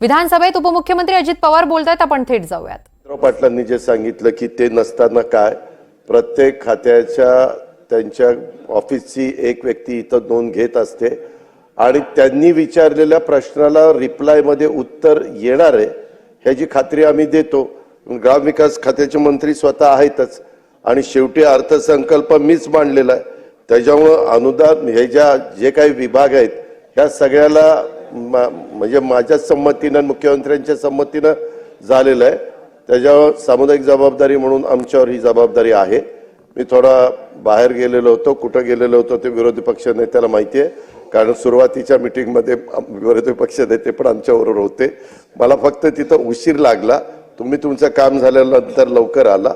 विधानसभेत उपमुख्यमंत्री अजित पवार बोलतायत आपण थेट जाऊयात. पाटलांनी जे सांगितलं की ते नसताना काय? प्रत्येक खात्याच्या त्यांच्या ऑफिसची एक व्यक्ती इथं नोंद घेत असते. आणि त्यांनी विचारलेल्या प्रश्नाला रिप्लायमध्ये उत्तर येणार आहे ह्याची खात्री आम्ही देतो. ग्रामविकास खात्याचे मंत्री स्वतः आहेतच. आणि शेवटी अर्थसंकल्प मीच मांडलेला आहे. त्याच्यामुळं अनुदान हे ज्या जे काही विभाग आहेत ह्या सगळ्याला मा- म्हणजे माझ्या संमतीनं मुख्यमंत्र्यांच्या संमतीनं झालेलं आहे. त्याच्यावर सामुदायिक जबाबदारी म्हणून आमच्यावर ही जबाबदारी आहे. मी थोडा बाहेर गेलेलो होतो कुठं गेलेलो होतो ते विरोधी पक्ष नेत्याला माहिती आहे. कारण सुरुवातीच्या मिटिंगमध्ये विरोधी पक्ष नेते पण आमच्याबरोबर होते. मला फक्त तिथं उशीर लागला. तुम्ही तुमचं काम झाल्यानंतर लवकर आला.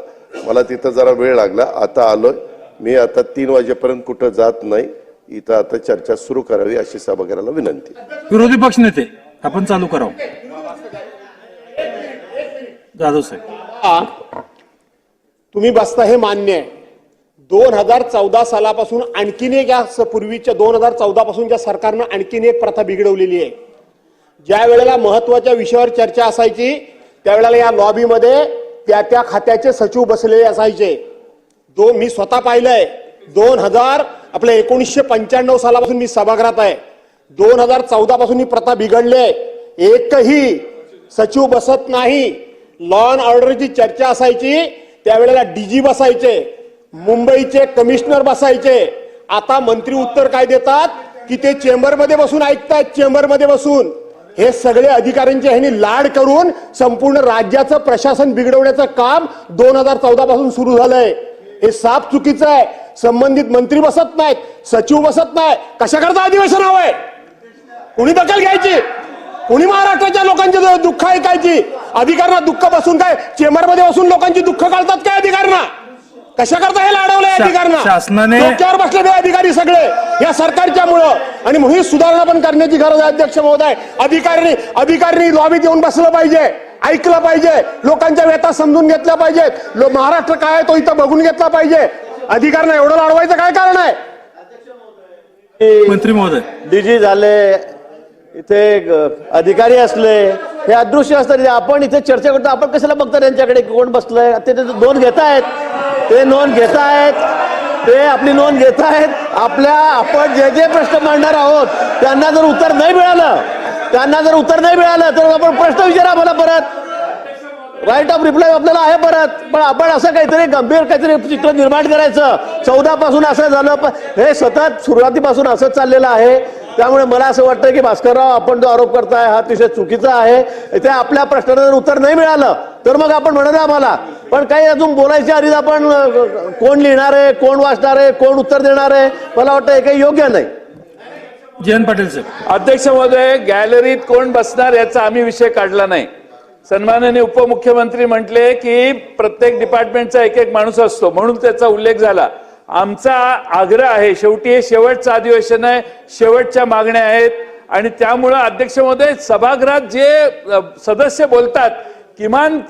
मला तिथं जरा वेळ लागला. आता आलो मी आता तीन वाजेपर्यंत कुठं जात नाही. इथं आता चर्चा सुरू करावी अशी सभागृहाला विनंती. विरोधी पक्ष नेते आपण चालू करावं. जाधव साहेब. आ, तुम्ही बसता हे मान्य आहे. दोन हजार चौदा सालापासून आणखीन एक या पूर्वीच्या दोन हजार चौदा पासून ज्या सरकारनं आणखीन एक प्रथा बिघडवलेली आहे. ज्या वेळेला महत्त्वाच्या विषयावर चर्चा असायची त्यावेळेला या लॉबीमध्ये त्या त्या खात्याचे सचिव बसलेले असायचे. दो मी स्वतः पाहिलंय दोन हजार आपल्या एकोणीसशे पंच्याण्णव सालापासून मी सभागृहात आहे. दोन हजार चौदा पासून ही प्रथा बिघडली आहे. एकही सचिव बसत नाही. लॉ अँड ऑर्डरची चर्चा असायची. त्यावेळेला डीजी बसायचे. मुंबईचे कमिशनर बसायचे. आता मंत्री उत्तर काय देतात? की ते चेंबरमध्ये बसून ऐकतात चेंबरमध्ये बसून. हे सगळे अधिकाऱ्यांचे ह्यांनी लाड करून संपूर्ण राज्याचं प्रशासन बिघडवण्याचं काम दोन हजार चौदा पासून सुरू झालंय. हे साफ चुकीचं आहे. संबंधित मंत्री बसत नाहीत. सचिव बसत नाही. कशा करता अधिवेशन हवंय? कुणी दखल घ्यायची? कुणी महाराष्ट्राच्या लोकांची दुःख ऐकायची? अधिकाऱ्यांना दुःख बसून काय? चेंबरमध्ये बसून लोकांची दुःख काढतात काय अधिकाऱ्यांना? कशा करता हे लाडवलंय अधिकाऱ्यांना? शासनाने- डोक्यावर बसलेले अधिकारी सगळे. या सरकारच्या मुळे आणि म्हणून सुधारणा पण करण्याची गरज आहे अध्यक्ष महोदय. अधिकारी अधिकाऱ्यांनी लॉबीत येऊन बसलं पाहिजे. ऐकलं पाहिजे लोकांच्या व्यथा समजून घेतल्या पाहिजेत. लो- महाराष्ट्र काय आहे तो इथं बघून घेतला पाहिजे. अधिकाऱ्यांना एवढं लाडवायचं काय कारण आहे? मंत्री महोदय. डीजी झाले इथे ग- अधिकारी असले हे अदृश्य असतात आपण इथे चर्चा करतो आपण कशाला बघतो त्यांच्याकडे कोण बसलंय? ते ते नोंद घेत आहेत ते नोंद घेत आहेत ते आपली नोंद घेत आहेत आपल्या आपण जे जे प्रश्न मांडणार आहोत त्यांना जर उत्तर नाही मिळालं त्यांना जर उत्तर नाही मिळालं तर आपण प्रश्न विचारा मला परत. राईट ऑफ रिप्लाय आपल्याला आहे परत. पण आपण असं काहीतरी गंभीर काहीतरी चित्र निर्माण करायचं. चौदा पासून असं झालं हे सतत सुरुवातीपासून असंच चाललेलं आहे. त्यामुळे मला असं वाटतं की भास्करराव आपण जो आरोप करताय हा अतिशय चुकीचा आहे. त्या आपल्या प्रश्नाला जर उत्तर नाही मिळालं तर मग आपण म्हणत आम्हाला. पण काही अजून बोलायच्या आधीच आपण कोण लिहिणार आहे कोण वाचणार आहे कोण उत्तर देणार आहे मला वाटतं हे काही योग्य नाही. जयंत पाटील साहेब. अध्यक्ष महोदय गॅलरीत कोण बसणार याचा आम्ही विषय काढला नाही. सन्माननीय उपमुख्यमंत्री म्हटले की प्रत्येक डिपार्टमेंटचा एक एक माणूस असतो. म्हणून त्याचा उल्लेख झाला. आमचा आग्रह आहे शेवटी हे शेवटचं अधिवेशन आहे शेवटच्या मागण्या आहेत. आणि त्यामुळं अध्यक्ष महोदय सभागृहात जे सदस्य बोलतात किमान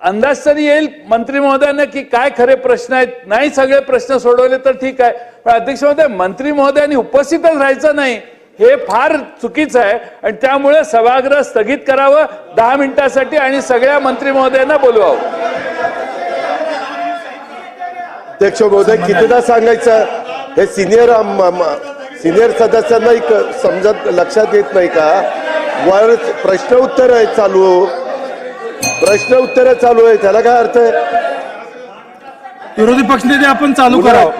अंदाज तरी येईल मंत्री महोदयांना की काय खरे प्रश्न आहेत. नाही सगळे प्रश्न सोडवले तर ठीक आहे. पण अध्यक्ष महोदय मंत्री महोदयांनी उपस्थितच राहायचं नाही. हे फार चुकीचं आहे. आणि त्यामुळे सभागृह स्थगित करावं दहा मिनिटासाठी आणि सगळ्या मंत्री महोदयांना बोलवावं. अध्यक्ष महोदय कितीदा सांगायचं? हे सिनियर सिनियर सदस्यांना एक समजत लक्षात येत नाही का? वर प्रश्न उत्तर आहे चालू. प्रश्न उत्तर चालू आहे त्याला काय अर्थ आहे? विरोधी पक्ष नेते आपण चालू करावं.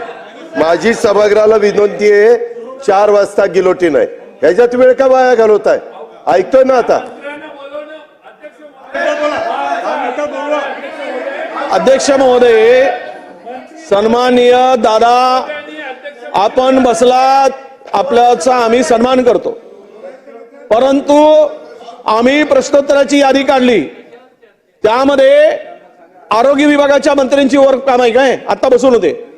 माझी सभागृहाला विनंती आहे चार वाजता गिलोटीन आहे ह्याच्यात वेळ का वाया घालवताय ऐकतोय ना आता? अध्यक्ष महोदय सन्माननीय दादा आपण बसलात आपल्याचा आम्ही सन्मान करतो. परंतु आम्ही प्रश्नोत्तराची यादी काढली. त्यामध्ये आरोग्य विभागाच्या मंत्र्यांची वर्क काम आहे काय? आता बसून होते.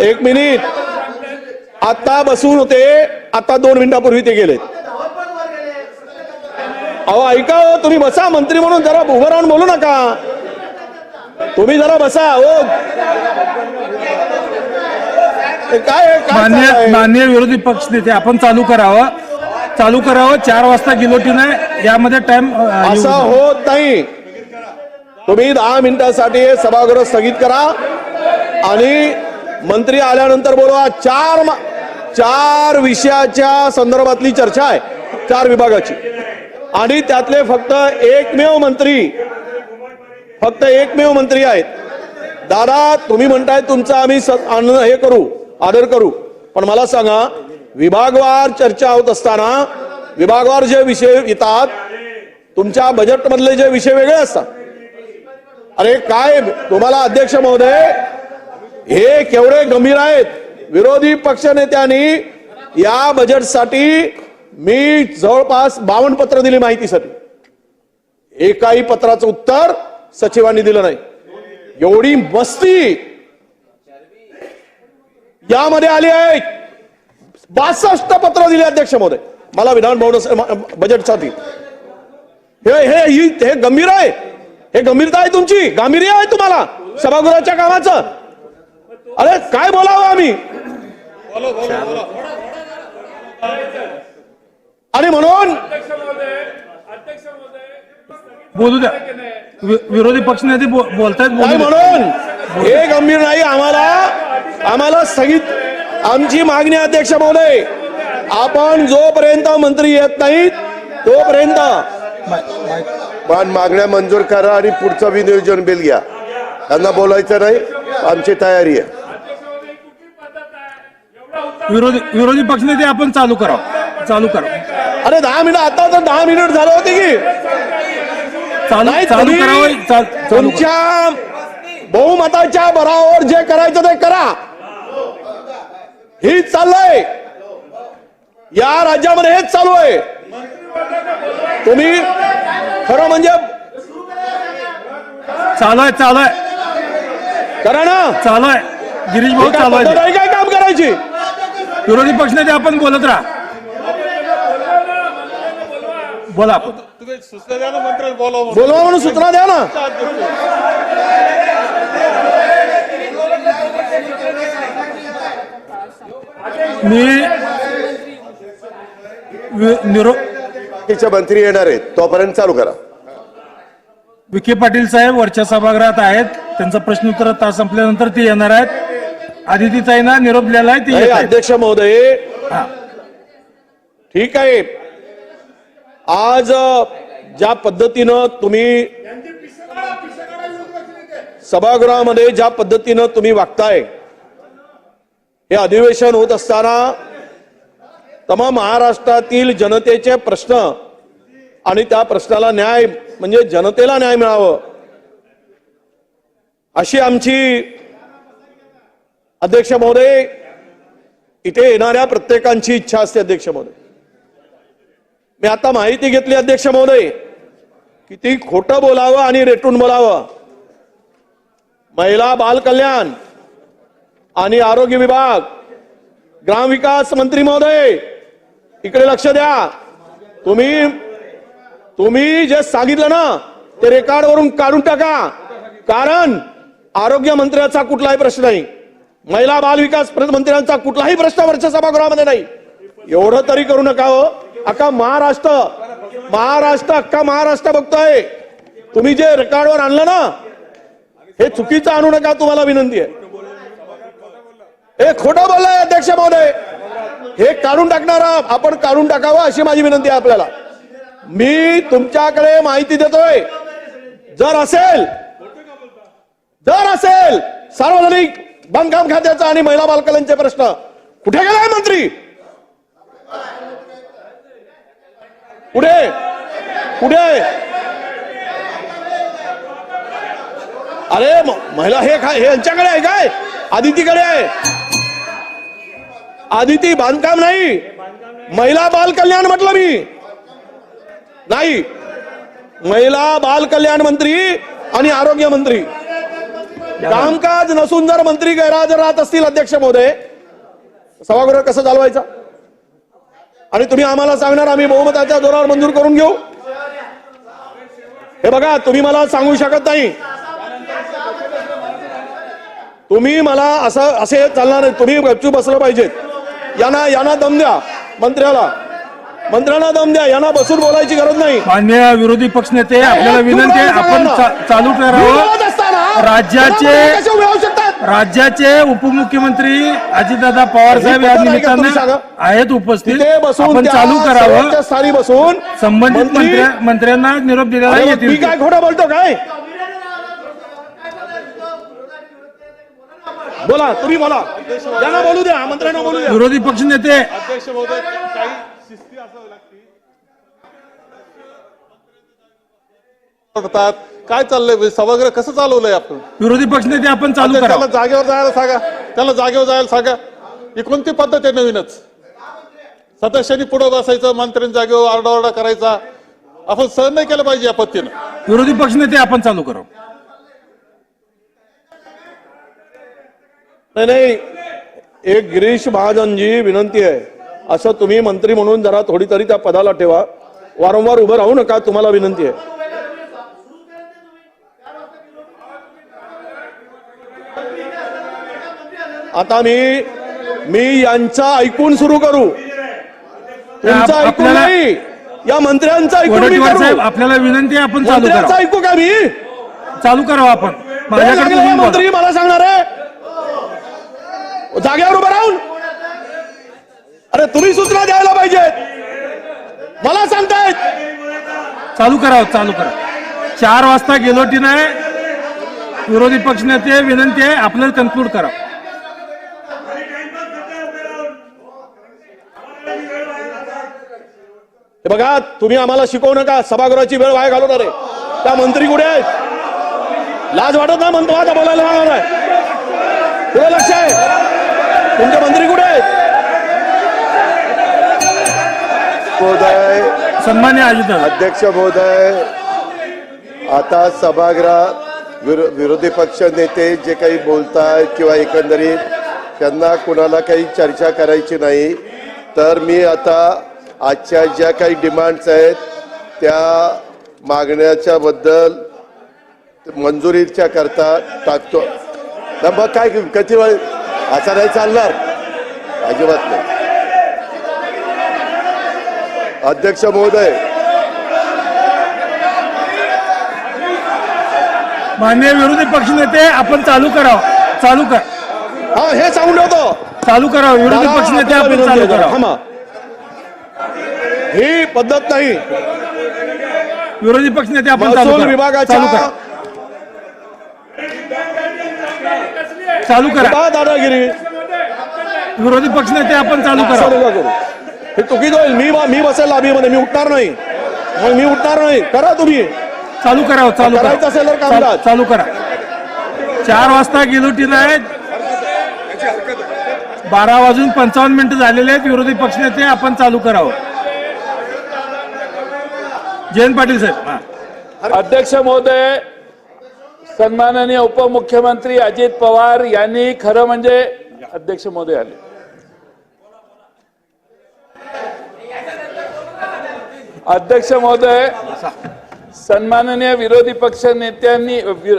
एक मिनिट. आता बसून होते आता दोन मिनिटापूर्वी ते गेलेत. अहो ऐका हो तुम्ही बसा मंत्री म्हणून जरा उभं राहून बोलू नका. तुम्ही जरा बसा हो. काय मान्य? मान्य विरोधी पक्ष नेते आपण चालू करावं. चालू करावं चार वाजता गिलोटीन आहे यामध्ये टाइम असं होत नाही. तुम्ही दहा मिनिटासाठी सभागृह स्थगित करा. आणि मंत्री आल्यानंतर बोलवा. चार चार विषयाच्या संदर्भातली चर्चा आहे. चार विभागाची. आणि त्यातले फक्त एकमेव मंत्री फक्त एकमेव मंत्री आहेत. दादा तुम्ही म्हणताय तुमचा आम्ही स- हे करू आदर करू. पण मला सांगा विभागवार चर्चा होत असताना विभागवार जे विषय येतात तुमच्या बजेटमधले जे विषय वेगळे असतात. अरे काय तुम्हाला अध्यक्ष महोदय हे केवढे गंभीर आहेत. विरोधी पक्षनेत्यांनी या बजेटसाठी मी जवळपास बावन्न पत्र दिली माहितीसाठी. एकाही पत्राचं उत्तर सचिवांनी दिलं नाही. एवढी मस्ती यामध्ये आली आहे. बासष्ट पत्र दिले अध्यक्ष महोदय मला विधान भवन बजेटसाठी हे हे हे गंभीर आहे. हे गंभीरता आहे तुमची. गांभीर्य आहे तुम्हाला. सभागृहाच्या कामाचं. अरे काय बोलावं आम्ही? आणि म्हणून बोलू द्या. विरोधी पक्ष नेते बो- बोलतायत. म्हणून हे गंभीर नाही आम्हाला आम्हाला स्थगित आमची मागणी अध्यक्ष महोदय आपण जोपर्यंत मंत्री येत नाहीत तोपर्यंत. पण मागण्या मंजूर करा आणि पुढचं विनियोजन बिल घ्या. त्यांना बोलायचं नाही. आमची तयारी आहे. विरोधी विरोधी पक्ष नेते आपण चालू करावं. चालू करावं. अरे दहा मिनिट आता तर दहा मिनिट झाले होते की. चालू करावं करा. तुमच्या बहुमताच्या बरावर जे करायचं ते करा. हेच चाललंय. या राज्यामध्ये हेच चालू आहे. तुम्ही खरं म्हणजे चालू आहे चालू आहे. करा ना चालू आहे गिरीश भाऊ काय चालू आहे आहे काय काम करायची. विरोधी पक्ष नेते आपण बोलत राहा. बोला बोलवा म्हणून. सूचना द्या ना. मी वि- निरो मंत्री येणार आहेत. तोपर्यंत चालू करा. विखे पाटील साहेब वरच्या सभागृहात आहेत त्यांचा प्रश्न उत्तर तास संपल्यानंतर ते येणार आहेत आदितीताईंना निरोप दिलेला आहे ते हे येत आहेत. अध्यक्ष महोदय. ठीक आहे आज अ, ज्या पद्धतीनं तुम्ही सभागृहामध्ये ज्या पद्धतीनं तुम्ही वागताय हे अधिवेशन होत असताना तमाम महाराष्ट्रातील जनतेचे प्रश्न आणि त्या प्रश्नाला न्याय म्हणजे जनतेला न्याय मिळावं. अशी आमची अध्यक्ष महोदय इथे येणाऱ्या प्रत्येकांची इच्छा असते अध्यक्ष महोदय. मी आता माहिती घेतली अध्यक्ष महोदय किती खोटं बोलावं आणि रेटून बोलावं. महिला बाल कल्याण आणि आरोग्य विभाग ग्रामविकास मंत्री महोदय इकडे लक्ष द्या. तुम्ही तुम्ही जे सांगितलं ना ते रेकॉर्ड वरून काढून टाका. कारण आरोग्य मंत्र्याचा कुठलाही प्रश्न नाही. महिला बाल विकास मंत्र्यांचा कुठलाही प्रश्न वरच्या सभागृहामध्ये नाही. एवढं तरी करू नका हो. अख्खा महाराष्ट्र महाराष्ट्र अख्खा महाराष्ट्र बघतोय. तुम्ही जे रेकॉर्डवर आणलं ना हे चुकीचं आणू नका तुम्हाला विनंती आहे. हे खोटं बोललाय अध्यक्ष महोदय. हे काढून टाकणार आपण काढून टाकावं अशी माझी विनंती आहे आपल्याला. मी तुमच्याकडे माहिती देतोय. जर असेल जर असेल सार्वजनिक बांधकाम खात्याचा आणि महिला बालकल्यांचे प्रश्न कुठे गेलाय मंत्री? पुढे पुढे अरे महिला हे काय हे यांच्याकडे आहे काय? आदितीकडे आहे. आदिती बांधकाम नाही. महिला बाल कल्याण म्हटलं मी. नाही. महिला बाल कल्याण मंत्री आणि आरोग्य मंत्री. कामकाज नसून जर मंत्री गैरहजर राहत असतील अध्यक्ष महोदय सभागृह कसं चालवायचं? आणि तुम्ही आम्हाला सांगणार आम्ही बहुमताच्या जोरावर मंजूर करून घेऊ. हे बघा तुम्ही मला सांगू शकत नाही. तुम्ही मला असं असे चालणार नाही. तुम्ही गपचूप असलं पाहिजेत. यांना यांना दम द्या मंत्र्याला. मंत्र्यांना दम द्या यांना बसून बोलायची गरज नाही. मान्य विरोधी पक्षनेते आपल्याला विनंती आहे आपण चा- चालू मी करावं राज्याचे राज्याचे उपमुख्यमंत्री अजितदादा पवार साहेब या का? तुम्ही निमित्तानं सांगा. आहेत उपस्थित. तिथे बसून आपण त्या चालू करावं. स्थानी बसून संबंधित मंत्री- मंत्र्या- मंत्र्यांना निरोप दिलेला अरे मग येतील मी काय खोटं बोलतो काय? बोला तुम्ही बोला. यांना बोलू द्या मंत्र्यांना बोलू द्या. विरोधी पक्षनेते करतात काय चाललंय? सभागृह कसं चालवलंय आपण? विरोधी पक्षनेते आपण चालू त्याला जागेवर जायला सांगा. त्याला जागेवर जायला सांगा. ही कोणती पद्धत आहे नवीनच? सदस्यांनी पुढे बसायचं मंत्र्यांनी जागेवर आरडाओरडा करायचा. आपण सहन नाही केलं पाहिजे या पद्धतीनं. विरोधी पक्षनेते आपण चालू करावं नाही नाही. एक गिरीश महाजनजी विनंती आहे. असं तुम्ही मंत्री म्हणून जरा थोडी तरी त्या पदाला ठेवा. वारंवार उभं राहू नका तुम्हाला विनंती आहे. आता मी मी यांचा ऐकून सुरू करू. तुमचं ऐकून नाही. या मंत्र्यांचं ऐकून आपल्याला विनंती आहे आपण चालू मंत्र्यांचं ऐकू का मी? चालू करावं आपण. माझ्याकडे. मंत्री मला सांगणार आहे. जागेवर उभं राहून. अरे तुम्ही सूचना द्यायला पाहिजेत. मला सांगतायत. चालू करावं चालू करा. चार वाजता गेलोटी नाही विरोधी पक्षनेते विनंती आहे आपल्याला कन्क्लूड करा. हे बघा तुम्ही आम्हाला शिकवू नका सभागृहाची वेळ वाया घालवणार आहे. त्या मंत्री कुठे आहेत? लाज वाटत नाही म्हणतो आता बोलायला लागणार आहे. पुढे लक्ष आहे. तुमचे मंत्री कुठे आहेत? महोदय. सन्मान्य अध्यक्ष महोदय आता सभागृहात विरो विरोधी पक्ष नेते जे काही बोलतायत किंवा एकंदरीत त्यांना कुणाला काही चर्चा करायची नाही तर मी आता आजच्या ज्या काही डिमांड्स आहेत त्या मागण्याच्या बद्दल मंजुरीच्या करता टाकतो. मग काय किती वेळ? असं नाही चालणार. अजिबात नाही. अध्यक्ष महोदय. मान्य विरोधी पक्षनेते आपण चालू करावं. चालू करा. हा हे सांगून ठेवतो. चालू करावं. विरोधी पक्षनेते आपण चालू करावं. थांबा. ही पद्धत नाही. विरोधी पक्षनेते आपण चालू करा. विभागाच्या चालू करा. करा. दादागिरी? विरोधी पक्षनेते आपण चालू करा करू. हे चुकीचं होईल. मी मी बसेल लाबीमध्ये मी उठणार नाही. मग मी उठणार नाही. करा तुम्ही. चालू करावं चालू करा करायचं असेल तर कामकाज. चाल- चालू करा. चार वाजता गेलोटी नाही बारा वाजून पंचावन्न मिनिटं झालेले आहेत. विरोधी पक्षनेते आपण चालू करावं. जयंत पाटील साहेब हा. अध्यक्ष महोदय सन्माननीय उपमुख्यमंत्री अजित पवार यांनी खरं म्हणजे अध्यक्ष महोदय आले. अध्यक्ष महोदय सन्माननीय विरोधी पक्ष नेत्यांनी वि-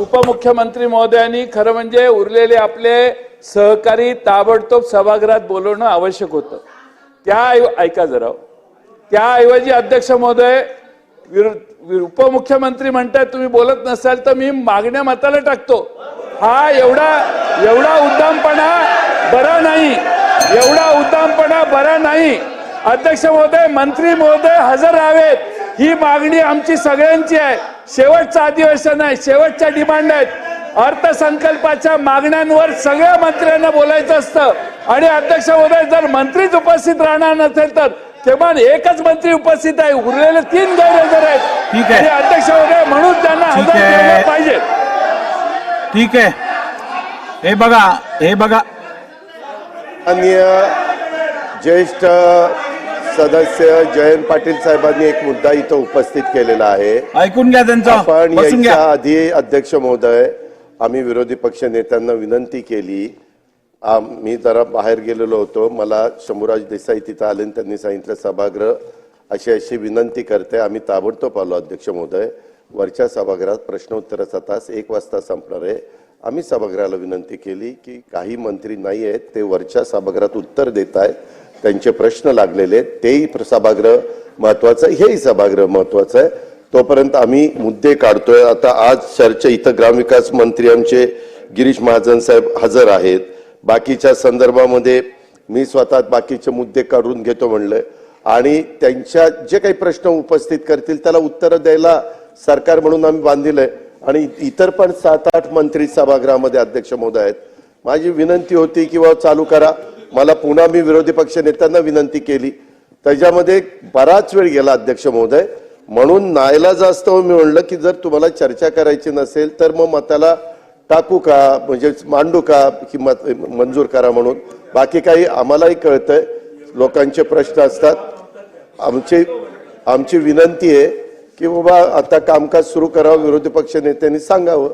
उपमुख्यमंत्री महोदयांनी खरं म्हणजे उरलेले आपले सहकारी ताबडतोब सभागृहात बोलवणं आवश्यक होतं. त्या ऐका जरा त्याऐवजी अध्यक्ष महोदय वि- उपमुख्यमंत्री म्हणतात तुम्ही बोलत नसाल तर मी मागण्या मताला टाकतो. हा एवढा एवढा उद्दामपणा बरा नाही. एवढा उद्दामपणा बरा नाही. अध्यक्ष महोदय मंत्री महोदय हजर राहावेत. ही मागणी आमची सगळ्यांची आहे. शेवटचं अधिवेशन आहे. शेवटच्या डिमांड आहेत. अर्थसंकल्पाच्या मागण्यांवर सगळ्या मंत्र्यांना बोलायचं असतं. आणि अध्यक्ष महोदय जर मंत्रीच उपस्थित राहणार नसेल तर किमान एकच मंत्री उपस्थित आहे. उरलेले तीन गैरहजर आहेत. ठीक आहे. आणि अध्यक्ष महोदय म्हणून त्यांना ठीक हजर पाहिजे. ठीक आहे. हे बघा हे बघा. माननीय ज्येष्ठ सदस्य जयंत पाटील साहेबांनी एक मुद्दा इथं उपस्थित केलेला आहे. ऐकून घ्या त्यांचं. आपण बसून याच्या आधी अध्यक्ष महोदय आम्ही विरोधी पक्ष नेत्यांना विनंती केली. आम- मी जरा बाहेर गेलेलो होतो. मला शंभूराज देसाई तिथं आले आणि त्यांनी सांगितलं सभागृह अशी अशी विनंती करते. आम्ही ताबडतोब आलो अध्यक्ष महोदय. वरच्या सभागृहात प्रश्नोत्तराचा तास एक वाजता संपणार आहे. आम्ही सभागृहाला विनंती केली की काही मंत्री नाही आहेत ते वरच्या सभागृहात उत्तर देत आहेत त्यांचे प्रश्न लागलेले आहेत. तेही प्र- सभागृह महत्वाचं आहे. हेही सभागृह महत्वाचं आहे. तोपर्यंत आम्ही मुद्दे काढतोय. आता आज चर्चा इथं ग्रामविकास मंत्री आमचे गिरीश महाजन साहेब हजर आहेत. बाकीच्या संदर्भामध्ये मी स्वतः बाकीचे मुद्दे काढून घेतो म्हणलं आणि त्यांच्या जे काही प्रश्न उपस्थित करतील त्याला उत्तरं द्यायला सरकार म्हणून आम्ही बांधिलंय. आणि इतर पण सात आठ मंत्री सभागृहामध्ये अध्यक्ष महोदय आहेत. माझी विनंती होती की बाबा चालू करा. मला पुन्हा मी विरोधी पक्ष नेत्यांना विनंती केली. त्याच्यामध्ये बराच वेळ गेला अध्यक्ष महोदय. म्हणून नायला जास्त मी म्हणलं की जर तुम्हाला चर्चा करायची नसेल तर मग मताला टाकू का? म्हणजे मांडू का? की मत मंजूर करा म्हणून. बाकी काही आम्हालाही कळतंय. लोकांचे प्रश्न असतात. आमची आमची विनंती आहे की बाबा आता कामकाज सुरू करावं विरोधी पक्ष नेत्यांनी सांगावं.